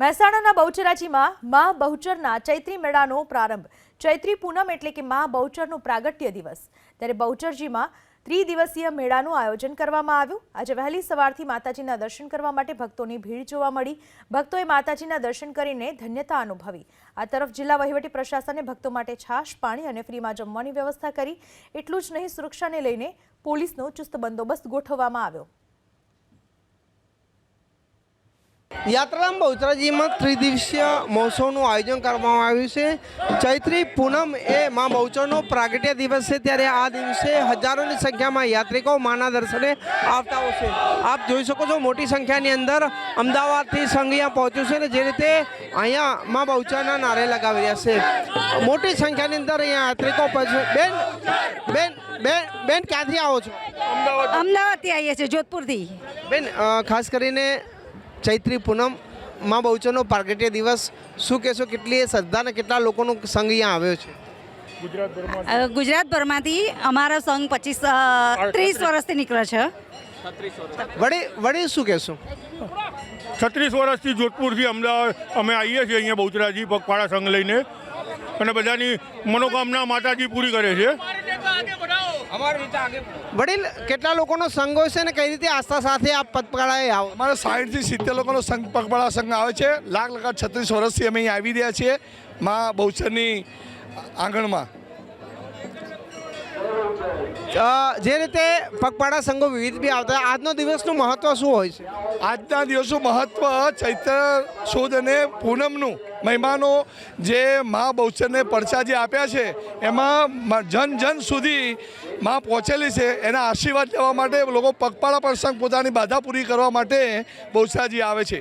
મહેસાણાના બહુચરાજીમાં મા બહુચરના ચૈત્રી મેળાનો પ્રારંભ. ચૈત્રી પૂનમ એટલે કે મા બહુચરનો પ્રાગટ્ય દિવસ. ત્યારે બહુચરજીમાં ત્રિદિવસીય મેળાનું આયોજન કરવામાં આવ્યું. આજે વહેલી સવારથી માતાજીના દર્શન કરવા માટે ભક્તોની ભીડ જોવા મળી. ભક્તોએ માતાજીના દર્શન કરીને ધન્યતા અનુભવી. આ તરફ જિલ્લા વહીવટી પ્રશાસને ભક્તો માટે છાશ, પાણી અને ફ્રીમાં જમવાની વ્યવસ્થા કરી. એટલું જ નહીં, સુરક્ષાને લઈને પોલીસનો ચુસ્ત બંદોબસ્ત ગોઠવવામાં આવ્યો. યાત્રાધામ બહુચરાજીમાં ત્રિદિવસીય મહોત્સવનું આયોજન કરવામાં આવ્યું છે. ચૈત્રી પૂનમ એ મા બહુચરનો પ્રાગટ્ય દિવસ છે. ત્યારે આ દિવસે હજારોની સંખ્યામાં યાત્રિકો માના દર્શને આવતા હોય છે. આપ જોઈ શકો છો મોટી સંખ્યાની અંદર અમદાવાદથી સંઘ અહીંયા પહોંચ્યું છે ને જે રીતે અહીંયા મા બહુચરના નારે લગાવી રહ્યા છે. મોટી સંખ્યાની અંદર અહીંયા યાત્રિકો પહોંચે બેન બેન બેન બેન ક્યાંથી આવો છો? અમદાવાદથી આવીએ છીએ જોધપુરથી. બેન ખાસ કરીને ચૈત્રી પૂનમમાં બહુચરનો પ્રાગટ્ય દિવસ. શું કહેશો કેટલી શ્રદ્ધા અને કેટલા લોકોનો સંઘ અહીંયા આવ્યો છે? ગુજરાતભરમાંથી? અમારો સંઘ પચીસ ત્રીસ વર્ષથી નીકળે છે. વડે વડે શું કહેશો? છત્રીસ વર્ષથી જોધપુરથી અમદાવાદ અમે આવીએ છીએ અહીંયા બહુચરાજી પગપાળા સંઘ લઈને. અને બધાની મનોકામના માતાજી પૂરી કરે છે. વડીલ કેટલા લોકોનો સંઘ હોય છે ને કઈ રીતે આસ્થા સાથે આ પગપાળાએ આવો? અમારે સાઠથી સિત્તેર લોકોનો સંઘ પગપાળા સંઘ આવે છે. લાખ લગાડ છત્રીસ વર્ષથી અમે અહીં આવી રહ્યા છીએ મા બહુચરની આંગણમાં. જે રીતે પગપાળા સંઘો વિવિધ બી આવતા આજનો દિવસનું મહત્વ શું હોય છે? આજના દિવસનું મહત્વ ચૈત્ર સુદ અને પૂનમનું મહેમાનો જે મા બહુચરને પડછા જે આપ્યા છે, એમાં જન જન સુધી માં પહોંચેલી છે, એના આશીર્વાદ લેવા માટે લોકો પગપાળા પ્રસંગ પોતાની બાધા પૂરી કરવા માટે બહુચરાજી આવે છે.